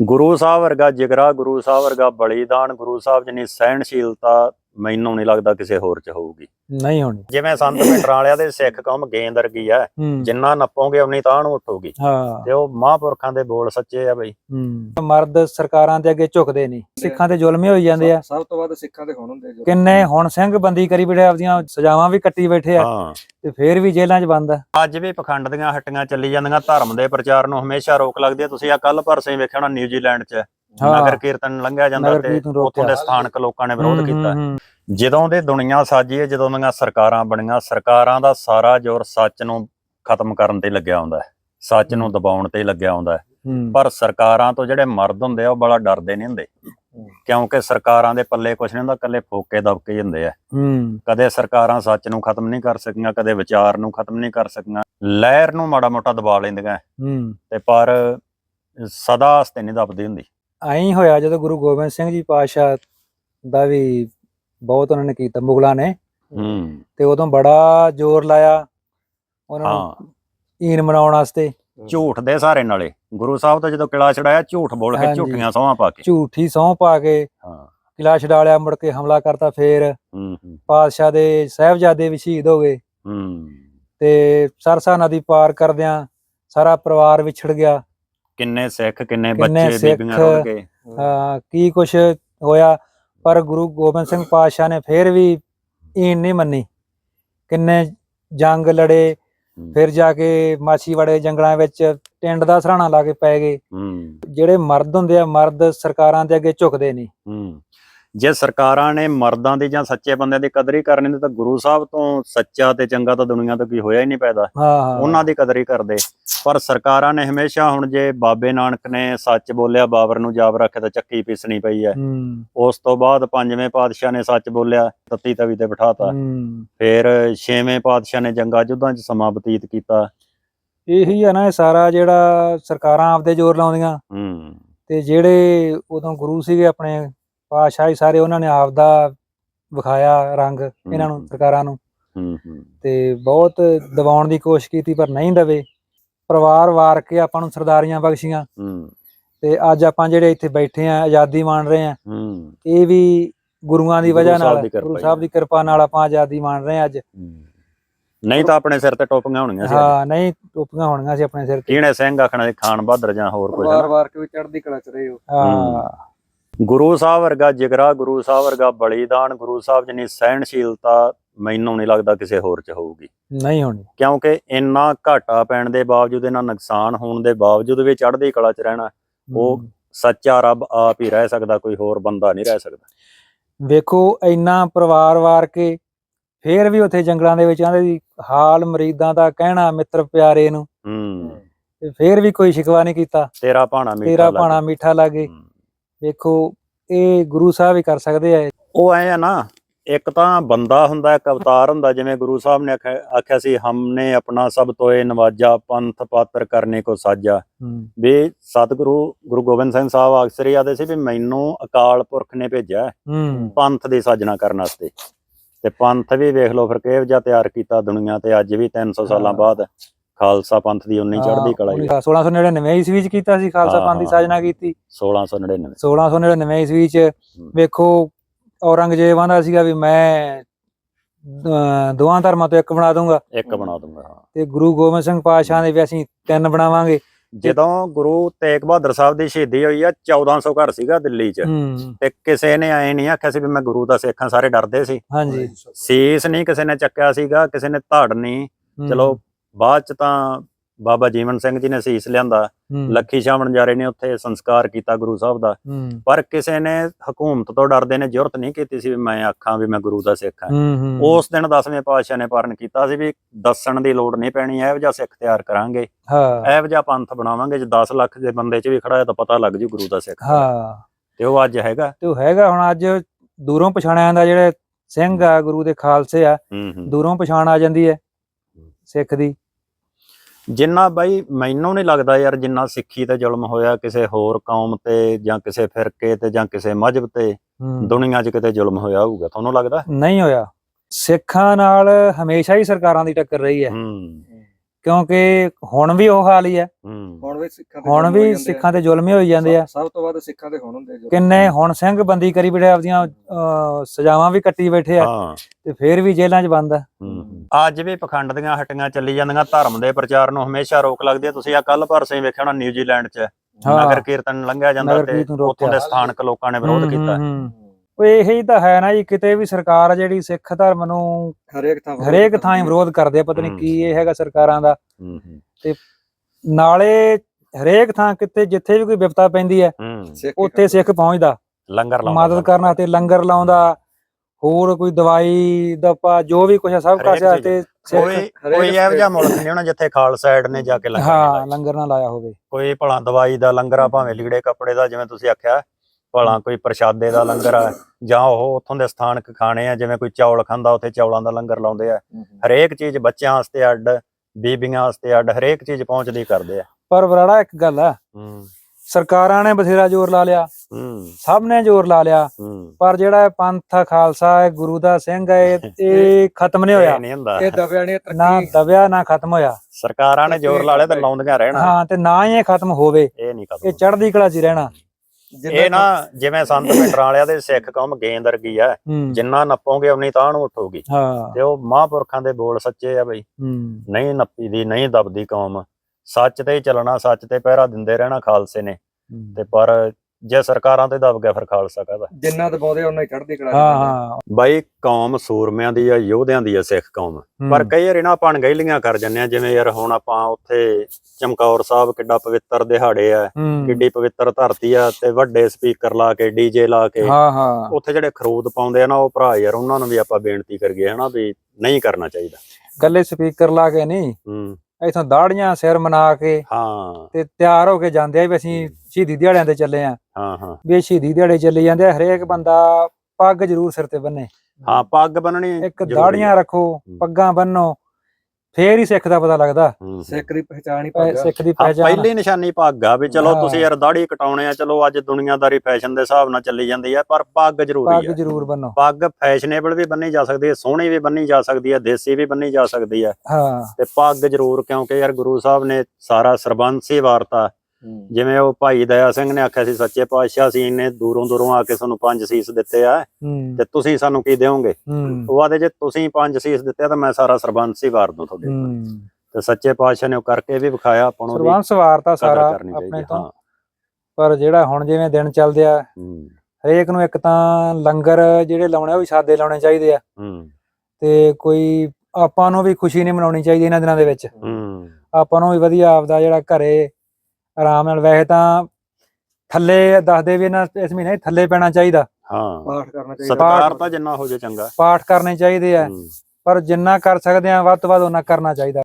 ਗੁਰੂ ਸਾਹਿਬ ਵਰਗਾ ਜਿਗਰਾ ਗੁਰੂ ਸਾਹਿਬ ਵਰਗਾ ਬਲੀਦਾਨ ਗੁਰੂ ਸਾਹਿਬ ਜਿੰਨੀ ਸਹਿਣਸ਼ੀਲਤਾ ਮੈਨੂੰ ਨਹੀਂ ਲੱਗਦਾ ਕਿਸੇ ਹੋਰ 'ਚ ਹੋਊਗੀ। ਨਹੀਂ ਹੋਣੀ। ਜਿਵੇਂ ਸੰਤ ਮਿੰਟਰਾਂ ਵਾਲਿਆਂ ਦੇ ਸਿੱਖ ਕੌਮ ਗੇਂਦ ਵਰਗੀ ਆ ਹੂੰ। ਜਿੰਨਾ ਨੱਪੋਗੇ ਉਨੀ ਤਾਂ ਨੂੰ ਉੱਠੋਗੀ। ਹਾਂ। ਤੇ ਉਹ ਮਹਾਂਪੁਰਖਾਂ ਦੇ ਬੋਲ ਸੱਚੇ ਆ ਬਈ। ਹੂੰ। ਮਰਦ ਸਰਕਾਰਾਂ ਦੇ ਅੱਗੇ ਝੁਕਦੇ ਨਹੀਂ। ਸਿੱਖਾਂ ਤੇ ਜ਼ੁਲਮੇ ਹੋਈ ਜਾਂਦੇ ਆ। ਸਭ ਤੋਂ ਵੱਧ ਸਿੱਖਾਂ ਦੇ ਹੁਣ ਹੁੰਦੇ ਕਿੰਨੇ ਹੁਣ ਸਿੰਘ ਬੰਦੀ ਕਰੀ ਬੈਠੇ ਆਪਦੀਆਂ ਸਜ਼ਾਵਾਂ ਵੀ ਕੱਟੀ ਬੈਠੇ ਆ। ਹਾਂ। ਤੇ ਫੇਰ ਵੀ ਜੇਲ੍ਹਾਂ 'ਚ ਬੰਦ ਆ। ਅੱਜ ਵੀ ਪਖੰਡ ਦੀਆਂ ਹੱਟੀਆਂ ਚੱਲੀ ਜਾਂਦੀਆਂ ਧਰਮ ਦੇ ਪ੍ਰਚਾਰ ਨੂੰ ਹਮੇਸ਼ਾ ਰੋਕ ਲੱਗਦੀ ਹੈ ਤੁਸੀਂ ਆ ਕੱਲ ਪਰਸੇ ਵੇਖਿਆ ਹੋਣਾ ਨਿਊਜ਼ੀਲੈਂਡ 'ਚ। ਨਗਰ ਕੀਰਤਨ ਲੰਘਿਆ ਜਾਂਦਾ ਤੇ। ਉੱਥੋਂ ਦੇ ਸਥਾਨਕ ਲੋਕਾਂ ਨੇ ਵਿਰੋਧ ਕੀਤਾ। ਜਦੋਂ ਦੇ ਦੁਨੀਆ ਸਾਜੀ ਹੈ ਜਦੋਂ ਦੀਆਂ ਸਰਕਾਰਾਂ ਬਣੀਆਂ ਸਰਕਾਰਾਂ ਦਾ ਸਾਰਾ ਜ਼ੋਰ ਸੱਚ ਨੂੰ ਖਤਮ ਕਰਨ ਤੇ ਲੱਗਿਆ ਹੁੰਦਾ ਹੈ। ਸੱਚ ਨੂੰ ਦਬਾਉਣ ਤੇ ਲੱਗਿਆ ਹੁੰਦਾ ਹੈ। ਪਰ ਸਰਕਾਰਾਂ ਤੋਂ ਜਿਹੜੇ ਮਰਦ ਹੁੰਦੇ ਆ ਉਹ ਬੜਾ ਡਰਦੇ ਨਹੀਂ ਹੁੰਦੇ। ਕਿਉਂਕਿ ਸਰਕਾਰਾਂ ਦੇ ਪੱਲੇ ਕੁਝ ਨਹੀਂ ਹੁੰਦਾ ਕੱਲੇ ਫੋਕੇ ਦਬਕੇ ਹੀ ਹੁੰਦੇ ਆ। ਕਦੇ ਸਰਕਾਰਾਂ ਸੱਚ ਨੂੰ ਖਤਮ ਨਹੀਂ ਕਰ ਸਕੀਆਂ ਕਦੇ ਵਿਚਾਰ ਨੂੰ ਖਤਮ ਨਹੀਂ ਕਰ ਸਕੀਆਂ। ਲਹਿਰ ਨੂੰ ਮਾੜਾ ਮੋਟਾ ਦਬਾ ਲੈਂਦੀਆਂ। ਤੇ ਪਰ ਸਦਾ ਵਾਸਤੇ ਨਹੀਂ ਦਬਦੀ ਹੁੰਦੀ। ਐਂ ਹੋਇਆ ਜਦੋਂ ਗੁਰੂ ਗੋਬਿੰਦ ਸਿੰਘ ਜੀ ਪਾਤਸ਼ਾਹ ਦਾ ਵੀ ਬਹੁਤ ਉਹਨਾਂ ਨੇ ਕੀਤਾ ਮੁਗਲਾਂ ਨੇ। ਹੂੰ। ਤੇ ਉਦੋਂ ਬੜਾ ਜ਼ੋਰ ਲਾਇਆ ਉਹਨਾਂ ਨੂੰ ਈਨ ਮਨਾਉਣ ਵਾਸਤੇ। ਝੂਠ ਦੇ ਸਾਰੇ ਨਾਲੇ। ਗੁਰੂ ਸਾਹਿਬ ਤਾਂ ਜਦੋਂ ਕਿਲਾ ਛੜਾਇਆ ਝੂਠ ਬੋਲ ਕੇ ਹਾਂਜੀ। ਝੂਠੀਆਂ ਸੌਹਾਂ ਪਾ ਕੇ। ਝੂਠੀ ਸਹੁੰ ਪਾ ਕੇ ਹਾਂ। ਕਿਲਾ ਛਡਾ ਲਿਆ ਮੁੜ ਕੇ ਹਮਲਾ ਕਰਤਾ ਫੇਰ। ਹੂੰ ਹੂੰ, ਪਾਤਸ਼ਾਹ ਦੇ ਸਾਹਿਬਜ਼ਾਦੇ ਵੀ ਸ਼ਹੀਦ ਹੋ ਗਏ। ਹੂੰ। ਤੇ ਸਰਸਾ ਨਦੀ ਪਾਰ ਕਰਦਿਆਂ ਸਾਰਾ ਪਰਿਵਾਰ ਵਿਛੜ ਗਿਆ। ਕਿੰਨੇ ਸਿੱਖ ਕਿੰਨੇ ਕਿੰਨੇ ਬੱਚੇ ਸਿੱਖ, ਬੀਬੀਆਂ ਰੁੱਲ ਗਏ ਹਾਂ ਕੀ ਕੁਛ ਹੋਇਆ ਪਰ ਗੁਰੂ ਗੋਬਿੰਦ ਸਿੰਘ ਪਾਤਸ਼ਾਹ ਨੇ ਫੇਰ ਵੀ ਈਨ ਨਹੀਂ ਮੰਨੀ। ਕਿੰਨੇ ਜੰਗ ਲੜੇ ਫਿਰ ਜਾ ਕੇ ਮਾਛੀਵਾੜੇ ਜੰਗਲਾਂ ਵਿੱਚ ਟਿੰਡ ਦਾ ਸਰਾਣਾ ਲਾ ਕੇ ਪੈ ਗਏ। ਹੂੰ। ਜਿਹੜੇ ਮਰਦ ਹੁੰਦੇ ਆ ਮਰਦ ਸਰਕਾਰਾਂ ਦੇ ਅੱਗੇ ਝੁਕਦੇ ਨਹੀਂ। ਹੂੰ। ਜੇ ਸਰਕਾਰਾਂ ਨੇ ਮਰਦਾਂ ਦੀ ਜਾਂ ਸੱਚੇ ਬੰਦਿਆਂ ਦੀ ਕਦਰ ਹੀ ਕਰਨੀ ਤਾਂ ਗੁਰੂ ਸਾਹਿਬ ਤੋਂ ਸੱਚਾ ਤੇ ਚੰਗਾ ਤਾਂ ਦੁਨੀਆ ਤੋਂ ਕੀ ਹੋਇਆ ਹੀ ਨਹੀਂ ਪੈਦਾ। ਹਾਂ ਹਾਂ ਉਹਨਾਂ ਦੀ ਕਦਰ ਹੀ ਕਰਦੇ। ਪਰ ਸਰਕਾਰਾਂ ਨੇ ਹਮੇਸ਼ਾ ਹੁਣ ਜੇ ਬਾਬੇ ਨਾਨਕ ਨੇ ਸੱਚ ਬੋਲਿਆ ਬਾਬਰ ਨੂੰ ਜਾਬ ਰੱਖਿਆ ਤਾਂ ਚੱਕੀ ਪੀਸਣੀ ਪਈ ਹੈ। ਹੂੰ। ਉਸ ਤੋਂ ਬਾਅਦ ਪੰਜਵੇਂ ਪਾਤਸ਼ਾਹ ਨੇ ਸੱਚ ਬੋਲਿਆ ਤੱਤੀ ਤਵੀ ਤੇ ਬਿਠਾਤਾ। ਹੂੰ। ਫਿਰ ਛੇਵੇਂ ਪਾਤਸ਼ਾਹ ਨੇ ਜੰਗਾਂ ਯੁੱਧਾਂ 'ਚ ਸਮਾਂ ਬਤੀਤ ਕੀਤਾ। ਇਹੀ ਆ ਨਾ ਇਹ ਸਾਰਾ ਜਿਹੜਾ ਸਰਕਾਰਾਂ ਆਪਦੇ ਜ਼ੋਰ ਲਾਉਂਦੀਆਂ। ਹੂੰ। ਤੇ ਜਿਹੜੇ ਉਦੋਂ ਗੁਰੂ ਸੀਗੇ ਆਪਣੇ ਪਾਤਸ਼ਾਹੀ ਸਾਰੇ ਉਹਨਾਂ ਨੇ ਆਪਦਾ ਵਿਖਾਇਆ ਰੰਗ ਇਹਨਾਂ ਨੂੰ। ਸਰਕਾਰਾਂ ਨੂੰ। ਹੂੰ ਹੂੰ। ਤੇ ਬਹੁਤ ਦਬਾਉਣ ਦੀ ਕੋਸ਼ਿਸ਼ ਕੀਤੀ ਪਰ ਨਹੀਂ ਦਵੇ ਪਰਿਵਾਰ ਵਾਰ ਕੇ ਆਪਾਂ ਨੂੰ ਸਰਦਾਰੀਆਂ ਬਖਸ਼ੀਆਂ। ਹੂੰ। ਤੇ ਅੱਜ ਆਪਾਂ ਜਿਹੜੇ ਇੱਥੇ ਬੈਠੇ ਆ ਆਜ਼ਾਦੀ ਮਾਣ ਰਹੇ ਆ ਹੂੰ। ਇਹ ਵੀ ਗੁਰੂਆਂ ਦੀ ਵਜ੍ਹਾ ਨਾਲ ਦੀ ਕਿਰਪਾ ਗੁਰੂ ਸਾਹਿਬ ਦੀ ਕਿਰਪਾ ਨਾਲ ਆਪਾਂ ਆਜ਼ਾਦੀ ਮਾਣ ਰਹੇ ਆ ਅੱਜ। ਨਹੀਂ ਤਾਂ ਆਪਣੇ ਸਿਰ ਤੇ ਟੋਪੀਆਂ ਹੋਣੀਆਂ ਸੀ ਹਾਂ ਨਹੀਂ ਟੋਪੀਆਂ ਹੋਣੀਆਂ ਸੀ ਆਪਣੇ ਸਿਰ ਤੇ। ਕਿਹਨੇ ਸਿੰਘ ਆਖਣਾ ਸੀ ਖਾਨ ਬਹਾਦਰ ਜਾਂ ਹੋਰ ਕੁਝ ਵਾਰ ਵਾਰ ਕੇ ਵੀ ਚੜ੍ਹਦੀ ਕਲਾ ਚ ਰਹੇ ਹੋ। ਹਾਂ। ਗੁਰੂ ਸਾਹਿਬ ਵਰਗਾ ਜਿਗਰਾ ਗੁਰੂ ਸਾਹਿਬ ਵਰਗਾ ਬਲੀਦਾਨ ਗੁਰੂ ਸਾਹਿਬ ਜਿੰਨੀ ਸਹਿਣਸ਼ੀਲਤਾ ਮੈਨੂੰ ਨਹੀਂ ਲੱਗਦਾ ਕਿਸੇ ਹੋਰ 'ਚ ਹੋਊਗੀ। ਨਹੀਂ ਹੋਣੀ। ਕਿਉਂਕਿ ਇੰਨਾ ਘਾਟਾ ਪੈਣ ਦੇ ਬਾਵਜੂਦ ਇਹਨਾਂ ਨੁਕਸਾਨ ਹੋਣ ਦੇ ਬਾਵਜੂਦ ਵੀ ਚੜ੍ਹਦੀ ਕਲਾ 'ਚ ਰਹਿਣਾ ਉਹ। ਸੱਚਾ ਰੱਬ ਆਪ ਹੀ ਰਹਿ ਸਕਦਾ ਕੋਈ ਹੋਰ ਬੰਦਾ ਨਹੀਂ ਰਹਿ ਸਕਦਾ। ਵੇਖੋ ਇੰਨਾ ਪਰਿਵਾਰ ਵਾਰ ਕੇ ਫੇਰ ਵੀ ਉੱਥੇ ਜੰਗਲਾਂ ਦੇ ਵਿੱਚ ਆਂਦੇ ਹਾਲ ਮਰੀਦਾਂ ਦਾ ਕਹਿਣਾ ਮਿੱਤਰ ਪਿਆਰੇ ਨੂੰ। ਹੂੰ। ਤੇ ਫੇਰ ਵੀ ਕੋਈ ਸ਼ਿਕਵਾ ਨਹੀਂ ਕੀਤਾ। ਤੇਰਾ ਭਾਣਾ ਮੀਠਾ ਤੇਰਾ। ਭਾਣਾ ਮਿੱਠਾ ਲੱਗੇ। ਵੇਖੋ ਇਹ ਗੁਰੂ ਸਾਹਿਬ ਹੀ ਕਰ ਸਕਦੇ ਆ ਉਹ ਐ ਆ ਨਾ ਇੱਕ ਤਾਂ ਬੰਦਾ ਹੁੰਦਾ ਇੱਕ ਅਵਤਾਰ ਹੁੰਦਾ ਜਿਵੇਂ ਗੁਰੂ ਸਾਹਿਬ ਨੇ ਆਖਿਆ ਸੀ ਹਮਨੇ ਆਪਣਾ ਸਭ ਤੋਏ ਨਵਾਜਾ ਪੰਥ ਪਾਤਰ ਕਰਨੇ ਕੋ ਸਾਜਾ। ਵੀ ਸਤਿਗੁਰੂ ਗੁਰੂ ਗੋਬਿੰਦ ਸਿੰਘ ਸਾਹਿਬ ਅਕਸਰ ਹੀ ਆਦੇ ਸੀ ਵੀ ਮੈਨੂੰ ਅਕਾਲ ਪੁਰਖ ਨੇ ਭੇਜਿਆ ਪੰਥ ਦੀ ਸਾਜਣਾ ਕਰਨ ਵਾਸਤੇ। ਤੇ ਪੰਥ ਵੀ ਵੇਖ ਲਓ ਫਿਰ ਕਿਹੋ ਜਿਹਾ ਤਿਆਰ ਕੀਤਾ ਦੁਨੀਆ ਤੇ ਅੱਜ ਵੀ 300 ਸਾਲਾਂ। ਬਾਅਦ। ਖਾਲਸਾ ਪੰਥ ਦੀ ਉਨੀ ਚੜ੍ਹਦੀ ਕਲਾ ਹੀ ਹੈ। 1699 ਈਸਵੀ ਚ ਕੀਤਾ ਸੀ ਖਾਲਸਾ ਪੰਥ ਦੀ। ਸਾਜਨਾ ਕੀਤੀ। 1699 1699 ਈਸਵੀ ਚ ਵੇਖੋ ਔਰੰਗਜ਼ੇਬ ਆਂਦਾ ਸੀਗਾ ਵੀ ਮੈਂ ਦੋਹਾਂ ਧਰਮਾਂ ਤੋਂ ਇੱਕ ਬਣਾ ਦੂੰਗਾ ਇੱਕ ਬਣਾ ਦੂੰਗਾ ਹਾਂ। ਤੇ ਗੁਰੂ ਗੋਬਿੰਦ ਸਿੰਘ ਪਾਤਸ਼ਾਹ ਦੇ ਵੀ ਅਸੀਂ ਤਿੰਨ ਬਣਾਵਾਂਗੇ। ਜਦੋਂ ਗੁਰੂ ਤੇਗ ਬਹਾਦਰ ਸਾਹਿਬ ਦੀ ਸ਼ਹੀਦੀ ਹੋਈ ਆ 1400 ਘਰ ਸੀਗਾ ਦਿੱਲੀ 'ਚ। ਤੇ ਕਿਸੇ ਨੇ ਐ ਨਹੀਂ ਆਖਿਆ ਸੀ ਵੀ ਮੈਂ ਗੁਰੂ ਦਾ ਸਿੱਖਾਂ ਸਾਰੇ ਡਰਦੇ ਸੀ। ਹਾਂਜੀ। ਸੀਸ ਨਹੀਂ ਕਿਸੇ ਨੇ ਚੱਕਿਆ ਸੀਗਾ ਕਿਸੇ ਨੇ ਧੜ ਨਹੀਂ। ਚਲੋ ਬਾਅਦ ਚ ਤਾਂ ਬਾਬਾ ਜੀਵਨ ਸਿੰਘ ਜੀ ਨੇ ਸੀਸ ਲਿਆਂਦਾ ਲੱਖੀ ਸ਼ਾਹ ਵਣਜਾਰੇ ਨੇ ਉੱਥੇ ਸੰਸਕਾਰ ਕੀਤਾ ਗੁਰੂ ਸਾਹਿਬ ਦਾ। ਪਰ ਕਿਸੇ ਨੇ ਹਕੂਮਤ ਤੋਂ ਡਰਦੇ ਨੇ ਜ਼ਰੂਰਤ ਨਹੀਂ ਕੀਤੀ ਸੀ ਵੀ ਮੈਂ ਆਖਾਂ ਵੀ ਮੈਂ ਗੁਰੂ ਦਾ ਸਿੱਖ ਹਾਂ। ਉਸ ਦਿਨ 10ਵੇਂ ਪਾਤਸ਼ਾਹ ਨੇ ਪਾਰਨ ਕੀਤਾ ਸੀ ਵੀ ਦੱਸਣ ਦੀ ਲੋੜ ਨਹੀਂ ਪੈਣੀ ਇਹੋ ਜਿਹਾ ਸਿੱਖ ਤਿਆਰ ਕਰਾਂਗੇ। ਇਹੋ ਜਿਹਾ ਪੰਥ ਬਣਾਵਾਂਗੇ ਜੇ 10 ਲੱਖ ਦੇ ਬੰਦੇ 'ਚ ਵੀ ਖੜਾ ਹੈ ਤਾਂ ਪਤਾ ਲੱਗ ਜੂ ਗੁਰੂ ਦਾ ਸਿੱਖ ਹਾਂ। ਤੇ ਉਹ ਅੱਜ ਹੈਗਾ। ਤੇ ਉਹ ਹੈਗਾ ਹੁਣ ਅੱਜ ਦੂਰੋਂ ਪਛਾਣਿਆ ਜਾਂਦਾ ਜਿਹੜੇ ਸਿੰਘ ਆ ਗੁਰੂ ਦੇ ਖਾਲਸੇ ਆ ਦੂਰੋਂ ਪਛਾਣ ਆ ਜਾਂਦੀ ਹੈ। ਸਿੱਖ ਦੀ? ਜਿੰਨਾ ਬਾਈ ਮੈਨੂੰ ਨਹੀਂ ਲੱਗਦਾ ਯਾਰ ਜਿੰਨਾ ਸਿੱਖੀ ਤੇ ਜ਼ੁਲਮ ਹੋਇਆ ਕਿਸੇ ਹੋਰ ਕੌਮ ਤੇ ਜਾਂ ਕਿਸੇ ਫਿਰਕੇ ਤੇ ਜਾਂ ਕਿਸੇ ਮਜਹਬ ਤੇ। ਦੁਨੀਆ 'ਚ ਕਿਤੇ ਜ਼ੁਲਮ ਹੋਇਆ ਹੋਊਗਾ ਤੁਹਾਨੂੰ ਲੱਗਦਾ? ਨਹੀਂ ਹੋਇਆ। ਸਿੱਖਾਂ ਨਾਲ ਹਮੇਸ਼ਾ ਹੀ ਸਰਕਾਰਾਂ ਦੀ ਟੱਕਰ ਰਹੀ ਹੈ। ਹੂੰ। ਕਿਉਂਕਿ ਹੁਣ ਵੀ ਉਹ ਹਾਲ ਹੀ ਹੈ। ਹੂੰ। ਹੁਣ ਵੀ ਸਿੱਖਾਂ ਤੇ ਹੁਣ ਜ਼ੁਲਮ ਹੋਈ ਵੀ ਜਾਂਦੇ ਆ। ਸਿੱਖਾਂ ਤੇ ਜ਼ੁਲਮ ਹੀ ਹੋਈ ਜਾਂਦੇ ਆ। ਸਭ- ਤੋਂ ਵੱਧ ਸਿੱਖਾਂ ਤੇ ਹੁਣ ਹੁੰਦੇ ਜੋ ਕਿੰਨੇ ਹੁਣ ਸਿੰਘ ਬੰਦੀ ਕਰੀ ਬੜੇ ਆਪਦੀਆਂ ਅਹ, ਸਜ਼ਾਵਾਂ ਵੀ ਕੱਟੀ ਬੈਠੇ ਆ ਹਾਂ। ਤੇ ਫੇਰ ਵੀ ਜੇਲ੍ਹਾਂ 'ਚ ਬੰਦ ਆ। ਹੂੰ। ਅੱਜ ਵੀ ਪਖੰਡ ਦੀਆਂ ਹਟੀਆਂ ਚੱਲੀ ਜਾਂਦੀਆਂ ਧਰਮ ਦੇ ਪ੍ਰਚਾਰ ਨੂੰ ਹਮੇਸ਼ਾ ਰੋਕ ਲੱਗਦੀ ਹੈ। ਤੁਸੀਂ ਆ ਕੱਲ ਪਰਸੇ ਵੇਖਿਆ ਹੋਣਾ ਨਿਊਜ਼ੀਲੈਂਡ 'ਚ। ਨਗਰ ਕੀਰਤਨ ਲੰਘਿਆ ਜਾਂਦਾ ਤੇ ਉੱਥੋਂ। ਦੇ ਸਥਾਨਕ ਲੋਕਾਂ ਨੇ ਵਿਰੋਧ ਕੀਤਾ। ਉਹ ਇਹੀ ਤਾਂ ਹੈ ਨਾ ਜੀ ਕਿਤੇ ਵੀ ਸਰਕਾਰ ਆ ਜਿਹੜੀ ਸਿੱਖ ਧਰਮ ਨੂੰ ਹਰੇਕ ਥਾਂ ਹਰੇਕ ਥਾਂ ਹੀ ਵਿਰੋਧ ਕਰਦੇ ਪਤਾ ਨਹੀਂ। ਕੀ ਇਹ ਹੈਗਾ ਸਰਕਾਰਾਂ ਦਾ। ਹੂੰ, ਨਾਲੇ ਹਰੇਕ ਥਾਂ ਕਿਤੇ ਜਿੱਥੇ ਵੀ ਕੋਈ ਵਿਪਤਾ ਪੈਂਦੀ ਹੀ ਉੱਥੇ ਸਿੱਖ ਪਹੁੰਚਦਾ। ਲੰਗਰ ਲਾਉਂਦਾ। ਮਦਦ ਕਰਨ ਵਾਸਤੇ ਲੰਗਰ ਲਾਉਂਦਾ ਹੋਰ ਕੋਈ ਦਵਾਈ ਦੱਪਾ ਜੋ ਵੀ ਕੁਝ ਹੈ ਸਭ ਕਾਸੇ ਵਾਸਤੇ ਕੋਈ ਕੋਈ ਇਹੋ ਜਿਹਾ ਮੁਲਕ ਨਹੀਂ ਹੋਣਾ ਜਿੱਥੇ ਖਾਲਸਾ ਐਡ ਨੇ ਜਾ ਕੇ ਲੰਗਰ ਹਾਂ। ਲੰਗਰ ਨਾ ਲਾਇਆ ਹੋਵੇ। ਕੋਈ ਭਲਾ ਦਵਾਈ ਦਾ ਲੰਗਰ ਆ ਭਾਵੇਂ ਲੀੜੇ ਕੱਪੜੇ ਦਾ ਜਿਵੇਂ ਤੁਸੀਂ ਆਖਿਆ ਭਲਾ ਕੋਈ ਪ੍ਰਸ਼ਾਦੇ ਦਾ ਲੰਗਰ ਆ ਜਾਂ ਉਹ ਉੱਥੋਂ ਦੇ ਸਥਾਨਕ ਖਾਣੇ ਆ ਜਿਵੇਂ ਕੋਈ ਚੌਲ ਖਾਂਦਾ ਉੱਥੇ ਚੌਲਾਂ ਦਾ ਲੰਗਰ ਲਾਉਂਦੇ ਆ। ਹਰੇਕ ਚੀਜ਼ ਬੱਚਿਆਂ ਵਾਸਤੇ ਅੱਡ ਬੀਬੀਆਂ ਵਾਸਤੇ ਅੱਡ ਹਰੇਕ ਚੀਜ਼ ਪਹੁੰਚਦੀ ਕਰਦੇ ਆ। ਪਰ ਬਰਾੜਾ ਇੱਕ ਗੱਲ ਆ। ਹੂੰ। ਸਰਕਾਰਾਂ ਨੇ ਬਥੇਰਾ ਜ਼ੋਰ ਲਾ ਲਿਆ। ਹੂੰ। ਸਭ ਨੇ ਜ਼ੋਰ ਲਾ ਲਿਆ। ਹੂੰ। ਪਰ ਜਿਹੜਾ ਇਹ ਪੰਥ ਆ, ਖਾਲਸਾ ਹੈ ਗੁਰੂ ਦਾ ਸਿੰਘ ਹੈ ਇਹ- ਖਤਮ ਨਹੀਂ ਹੋਇਆ। ਇਹ ਨਹੀਂ ਹੁੰਦਾ। ਇਹ ਦਬਿਆ ਨਹੀਂ ਨਾ ਦਬਿਆ ਨਾ ਖਤਮ ਹੋਇਆ। ਸਰਕਾਰਾਂ ਨੇ ਜ਼ੋਰ ਲਾ ਲਿਆ ਤੇ ਲਾਉਂਦੀਆਂ ਰਹਿਣਾ। ਹਾਂ ਤੇ ਨਾ ਹੀ ਇਹ ਖਤਮ ਹੋਵੇ। ਇਹ ਨਹੀਂ ਇਹ ਚੜ੍ਹਦੀ ਕਲਾ 'ਚ ਰਹਿਣਾ। ਇਹ ਨਾ ਜਿਵੇਂ ਸੰਤ ਪਿੰਡਰਾਂ ਵਾਲਿਆਂ ਦੇ ਸਿੱਖ ਕੌਮ ਗੇਂਦ ਵਰਗੀ ਆ। ਜਿੰਨਾ ਨੱਪੋਗੇ ਉਨੀ ਤਾਂ ਨੂੰ ਉੱਠੋਗੀ। ਹਾਂ। ਤੇ ਉਹ ਮਹਾਂਪੁਰਖਾਂ ਦੇ ਬੋਲ ਸੱਚੇ ਆ ਬਈ। ਹੂੰ। ਨਹੀਂ ਨੱਪੀ ਦੀ ਨਹੀਂ ਦਬਦੀ ਕੌਮ। ਸੱਚ ਤੇ ਹੀ ਚੱਲਣਾ ਸੱਚ ਤੇ ਪਹਿਰਾ ਦਿੰਦੇ ਰਹਿਣਾ ਖਾਲਸੇ ਨੇ। ਤੇ ਪਰ ਜੇ ਸਰਕਾਰਾਂ ਤੇ ਦਬ ਗਿਆ ਫਿਰ ਖਾਲਸਾ ਕਹਦਾ? ਜਿੰਨਾ ਦਬਾਉਂਦੇ ਉਹਨਾਂ ਹੀ ਚੜ੍ਹਦੀ ਕਲਾ ਚ ਹਾਂ। ਹਾਂ। ਬਾਈ ਕੌਮ ਸੂਰਮਿਆਂ ਦੀ ਆ ਯੋਧਿਆਂ ਦੀ ਆ ਸਿੱਖ ਕੌਮ। ਪਰ ਕਈ ਵਾਰ ਇਹਨਾਂ ਆਪਾਂ ਅਣਗਹਿਲੀਆਂ ਕਰ ਜੰਨੇ ਆ ਜਿਵੇਂ ਯਾਰ ਹੁਣ ਆਪਾਂ ਉੱਥੇ ਚਮਕੌਰ ਸਾਹਿਬ ਕਿੱਡਾ ਪਵਿੱਤਰ ਦਿਹਾੜੇ ਆ ਕਿੱਡੀ ਪਵਿੱਤਰ ਧਰਤੀ ਆ ਤੇ ਵੱਡੇ ਸਪੀਕਰ ਲਾ ਕੇ ਡੀਜੇ ਲਾ ਕੇ ਹਾਂ ਹਾਂ। ਉੱਥੇ ਜਿਹੜੇ ਖਰੂਦ ਪਾਉਂਦੇ ਆ ਨਾ ਉਹ ਭਰਾ ਯਾਰ ਉਹਨਾਂ ਨੂੰ ਵੀ ਆਪਾਂ ਬੇਨਤੀ ਕਰੀਏ ਹਨਾ ਵੀ ਨਹੀਂ ਕਰਨਾ ਚਾਹੀਦਾ। ਗੱਲੇ ਸਪੀਕਰ ਲਾ ਕੇ ਨਹੀਂ। ਹੂੰ। ਇਥੋਂ ਦਾੜੀਆਂ ਸਿਰ ਮਨਾ ਕੇ ਹਾਂ। ਤੇ ਤਿਆਰ ਹੋ ਕੇ ਜਾਂਦੇ ਆ ਵੀ ਅਸੀਂ ਸ਼ਹੀਦੀ ਦਿਹਾੜਿਆਂ ਤੇ ਚੱਲੇ ਆ। ਹਾਂ ਹਾਂ। ਵੀ ਸ਼ਹੀਦੀ ਦਿਹਾੜੇ ਚੱਲੇ ਜਾਂਦੇ ਆ ਹਰੇਕ ਬੰਦਾ ਪੱਗ ਜ਼ਰੂਰ ਸਿਰ ਤੇ ਬੰਨੇ। ਹਾਂ ਪੱਗ ਬੰਨਣੀ ਇੱਕ ਦਾੜੀਆਂ ਰੱਖੋ ਪੱਗਾਂ ਬੰਨੋ ਫੇਰ ਹੀ ਸਿੱਖ ਦਾ ਪਤਾ ਲੱਗਦਾ ਹੂੰ। ਸਿੱਖ ਦੀ ਪਹਿਚਾਣ ਹੀ ਪੈ-। ਸਿੱਖ ਦੀ ਹਾਂ, ਪਹਿਚਾਣ ਪਹਿਲੀ ਨਿਸ਼ਾਨੀ ਪੱਗ ਆ ਵੀ ਚਲੋ ਹਾਂ। ਤੁਸੀਂ ਯਾਰ ਦਾੜੀ ਕਟਾਉਣੇ ਆ ਚਲੋ ਅੱਜ ਦੁਨੀਆਦਾਰੀ ਫੈਸ਼ਨ ਦੇ ਹਿਸਾਬ ਨਾਲ ਚੱਲੀ ਜਾਂਦੀ ਆ ਪਰ ਪੱਗ ਜ਼ਰੂਰੀ ਪੱਗ ਆ ਜ਼ਰੂਰ ਬੰਨੋ ਪੱਗ ਫੈਸ਼ਨੇਬਲ ਵੀ ਬੰਨੀ ਜਾ ਸਕਦੀ ਹੈ ਸੋਹਣੀ ਵੀ ਬੰਨੀ ਜਾ ਸਕਦੀ ਹੈ ਦੇਸੀ ਵੀ ਬੰਨੀ ਜਾ ਸਕਦੀ ਹੈ ਹਾਂ ਤੇ ਪੱਗ ਜ਼ਰੂਰ ਕਿਉਂਕਿ ਯਾਰ ਗੁਰੂ ਸਾਹਿਬ ਨੇ ਸਾਰਾ ਸਰਬੰਸੀ ਵਾਰਤਾ। ਜਿਵੇਂ ਉਹ ਭਾਈ ਦਇਆ ਸਿੰਘ ਨੇ ਆਖਿਆ ਸੀ ਸੱਚੇ ਪਾਤਸ਼ਾਹ ਸੀ ਇੰਨੇ ਦੂਰੋਂ ਦੂਰੋਂ ਆ ਕੇ ਤੁਹਾਨੂੰ ਪੰਜ ਸੀਸ ਦਿੱਤੇ ਆ ਹੂੰ। ਤੇ ਤੁਸੀਂ ਸਾਨੂੰ ਕੀ ਦਿਓਗੇ? ਹੂੰ। ਉਹ ਆਦੇ ਜੇ ਤੁਸੀਂ ਪੰਜ ਸੀਸ ਦਿੱਤੇ ਤਾਂ ਮੈਂ ਸਾਰਾ ਸਰਬੰਸੀ ਵਾਰ ਦੂੰ ਤੁਹਾਡੇ ਹੂੰ। ਤੇ ਸੱਚੇ ਪਾਤਸ਼ਾਹ ਨੇ ਉਹ ਕਰਕੇ ਵੀ ਵਿਖਾਇਆ ਆਪਾਂ ਨੂੰ ਸਰਬੰਸ ਵਾਰਤਾ ਸਾਰਾ ਆਪਣੇ ਹੈ, ਤੋਂ। ਹਾਂ। ਪਰ ਜਿਹੜਾ ਹੁਣ ਜਿਵੇਂ ਦਿਨ ਚੱਲਦੇ ਆ ਹੂੰ। ਹਰੇਕ ਨੂੰ ਇੱਕ ਤਾਂ ਲੰਗਰ ਜਿਹੜੇ ਲਾਉਣੇ ਉਹ ਵੀ ਸਾਦੇ ਲਾਉਣੇ ਚਾਹੀਦੇ ਆ। ਹੂੰ। ਤੇ ਕੋਈ ਆਪਾਂ ਨੂੰ ਵੀ ਖੁਸ਼ੀ ਨਹੀਂ ਮਨਾਉਣੀ ਚਾਹੀਦੀ ਇਹਨਾਂ ਦਿਨਾਂ ਦੇ ਵਿੱਚ। ਹੂੰ। ਆਪਾਂ ਨੂੰ ਵੀ ਵਧੀਆ ਆਪਦਾ ਜਿਹੜਾ ਘਰੇ ਆਰਾਮ ਨਾਲ। ਵੈਸੇ ਤਾਂ ਥੱਲੇ ਦੱਸਦੇ ਵੀ ਇਹਨਾਂ ਇਸ ਮਹੀਨੇ ਥੱਲੇ ਪੈਣਾ ਚਾਹੀਦਾ। ਹਾਂ। ਪਾਠ ਕਰਨਾ ਚਾਹੀਦਾ। ਸਤਕਾਰ ਤਾਂ ਜਿੰਨਾ ਹੋ ਜੇ ਚੰਗਾ। ਪਾਠ ਕਰਨੇ ਚਾਹੀਦੇ ਆ। ਹੂੰ। ਪਰ ਜਿੰਨਾ ਕਰ ਸਕਦੇ ਆ ਵੱਧ ਤੋਂ ਵੱਧ ਉਹਨਾਂ ਕਰਨਾ ਚਾਹੀਦਾ।